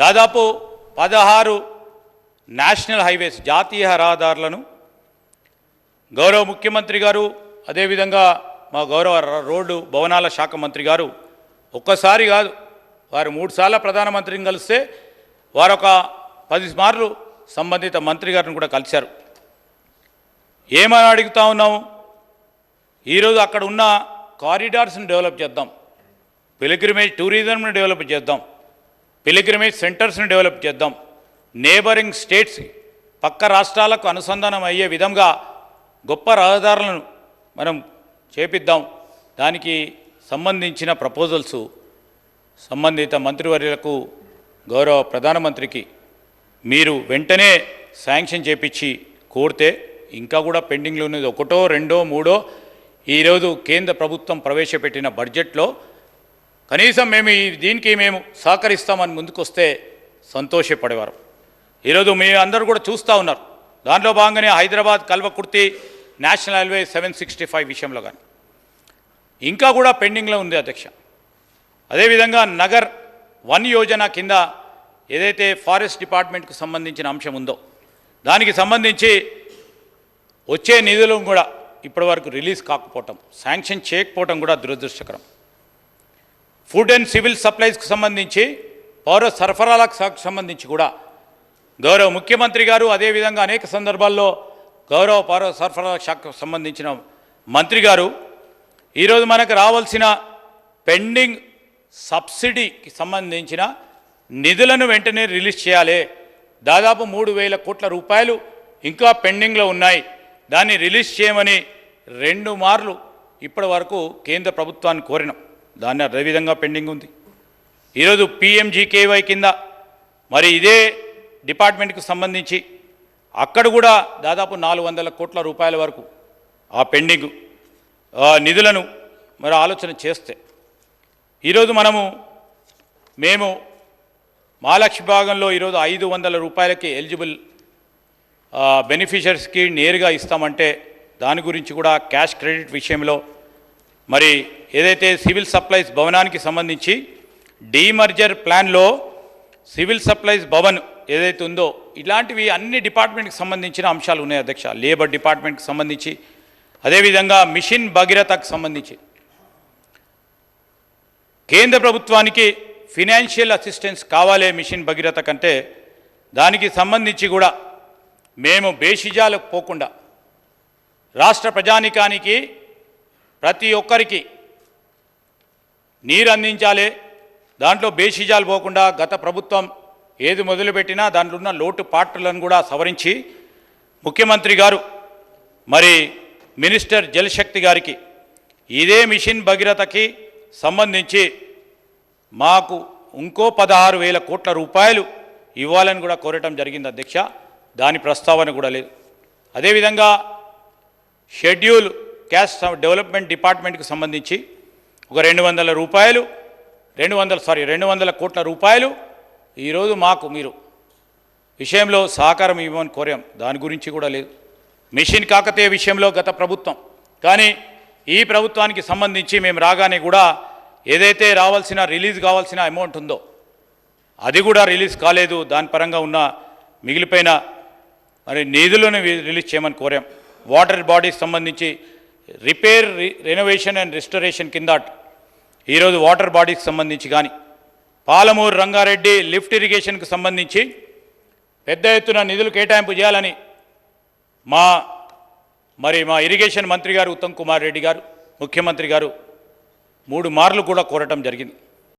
దాదాపు పదహారు national highways జాతీయ రహదారులను గౌరవ ముఖ్యమంత్రి గారు అదేవిధంగా మా గౌరవ రోడ్డు భవనాల శాఖ మంత్రి గారు ఒక్కసారి కాదు వారు మూడుసార్ల ప్రధానమంత్రిని కలిస్తే వారు ఒక పది మార్లు సంబంధిత మంత్రి గారిని కూడా కలిశారు. ఏమని అడుగుతా ఉన్నాము? ఈరోజు అక్కడ ఉన్న కారిడార్స్ని డెవలప్ చేద్దాం. పిలిగ్రిమేజ్ టూరిజంని డెవలప్ చేద్దాం. పిలిగ్రిమేజ్ సెంటర్స్ని డెవలప్ చేద్దాం. నేబరింగ్ స్టేట్స్ పక్క రాష్ట్రాలకు అనుసంధానం అయ్యే విధంగా గొప్ప రహదారులను మనం చేపిద్దాం. దానికి సంబంధించిన ప్రపోజల్స్ సంబంధిత మంత్రివర్యులకు గౌరవ ప్రధానమంత్రికి మీరు వెంటనే శాంక్షన్ చేపించి కోరితే ఇంకా కూడా పెండింగ్లో ఉన్నది ఒకటో రెండో మూడో ఈరోజు కేంద్ర ప్రభుత్వం ప్రవేశపెట్టిన బడ్జెట్లో కనీసం మేము ఈ దీనికి మేము సహకరిస్తామని ముందుకొస్తే సంతోషపడేవారు. ఈరోజు మీ అందరూ కూడా చూస్తూ ఉన్నారు. దాంట్లో భాగంగానే Hyderabad Kalwakurthy national highway seven sixty five విషయంలో కానీ ఇంకా కూడా పెండింగ్లో ఉంది అధ్యక్ష. అదేవిధంగా నగర్ వన్ యోజన కింద ఏదైతే ఫారెస్ట్ డిపార్ట్మెంట్కు సంబంధించిన అంశం ఉందో దానికి సంబంధించి వచ్చే నిధులను కూడా ఇప్పటివరకు రిలీజ్ కాకపోవటం శాంక్షన్ చేయకపోవటం కూడా దురదృష్టకరం. ఫుడ్ అండ్ సివిల్ సప్లైస్కి సంబంధించి పౌర సరఫరాలకు సంబంధించి కూడా. గౌరవ ముఖ్యమంత్రి గారు అదేవిధంగా అనేక సందర్భాల్లో గౌరవ పౌర సరఫరాల శాఖకు సంబంధించిన మంత్రి గారు ఈరోజు మనకు రావాల్సిన పెండింగ్ సబ్సిడీకి సంబంధించిన నిధులను వెంటనే రిలీజ్ చేయాలి. దాదాపు మూడు వేల కోట్ల రూపాయలు ఇంకా పెండింగ్లో ఉన్నాయి. దాన్ని రిలీజ్ చేయమని రెండు మార్లు ఇప్పటి వరకు కేంద్ర ప్రభుత్వాన్ని కోరినాం. దాన్ని అదేవిధంగా పెండింగ్ ఉంది. ఈరోజు పిఎంజీకేవై కింద మరి ఇదే డిపార్ట్మెంట్కి సంబంధించి అక్కడ కూడా దాదాపు నాలుగు వందల కోట్ల రూపాయల వరకు ఆ పెండింగ్ ఆ నిధులను మరి ఆలోచన చేస్తే ఈరోజు మనము మేము మహాలక్ష్మి భాగంలో ఈరోజు ఐదు వందల రూపాయలకి ఎలిజిబుల్ బెనిఫిషరీస్కి నేరుగా ఇస్తామంటే దాని గురించి కూడా క్యాష్ క్రెడిట్ విషయంలో మరి ఏదైతే సివిల్ సప్లైస్ భవనానికి సంబంధించి డీమర్జర్ ప్లాన్లో సివిల్ సప్లైస్ భవన్ ఏదైతే ఉందో ఇలాంటివి అన్ని డిపార్ట్మెంట్కి సంబంధించిన అంశాలు ఉన్నాయి అధ్యక్ష. లేబర్ డిపార్ట్మెంట్కి సంబంధించి అదేవిధంగా మిషన్ భగీరథకు సంబంధించి. కేంద్ర ప్రభుత్వానికి ఫినాన్షియల్ అసిస్టెన్స్ కావాలే మిషన్ భగీరథ కంటే దానికి సంబంధించి కూడా మేము బేషిజాలకు పోకుండా రాష్ట్ర ప్రజానికానికి ప్రతి ఒక్కరికి నీరు అందించాలి. దాంట్లో బేషిజాలు పోకుండా గత ప్రభుత్వం ఏది మొదలుపెట్టినా దాంట్లో ఉన్న లోటు పాటలను కూడా సవరించి ముఖ్యమంత్రి గారు మరి మినిస్టర్ జలశక్తి గారికి ఇదే మిషన్ భగీరథకి సంబంధించి మాకు ఇంకో పదహారు వేల కోట్ల రూపాయలు ఇవ్వాలని కూడా కోరటం జరిగింది అధ్యక్ష. దాని ప్రస్తావన కూడా లేదు. అదేవిధంగా షెడ్యూల్ క్యాష్ డెవలప్మెంట్ డిపార్ట్మెంట్కి సంబంధించి ఒక రెండు వందల రూపాయలు రెండు వందల సారీ రెండు వందల కోట్ల రూపాయలు ఈరోజు మాకు మీరు విషయంలో సహకారం ఇవ్వమని కోరాం. దాని గురించి కూడా లేదు. మిషన్ కాకతీయ విషయంలో గత ప్రభుత్వం. కానీ ఈ ప్రభుత్వానికి సంబంధించి మేము రాగానే కూడా ఏదైతే రావాల్సిన రిలీజ్ కావాల్సిన అమౌంట్ ఉందో అది కూడా రిలీజ్ కాలేదు. దాని పరంగా ఉన్న మిగిలిపోయిన మరి నిధులను రిలీజ్ చేయమని కోరాం. వాటర్ బాడీస్ సంబంధించి రిపేర్ రి- రెనోవేషన్ అండ్ రిస్టరేషన్ కింద ఈరోజు వాటర్ బాడీకి సంబంధించి కానీ పాలమూరు రంగారెడ్డి లిఫ్ట్ ఇరిగేషన్కి సంబంధించి పెద్ద ఎత్తున నిధులు కేటాయింపు చేయాలని మా మరి మా ఇరిగేషన్ మంత్రి గారు ఉత్తమ్ కుమార్ రెడ్డి గారు ముఖ్యమంత్రి గారు మూడు మార్లు కూడా కోరటం జరిగింది.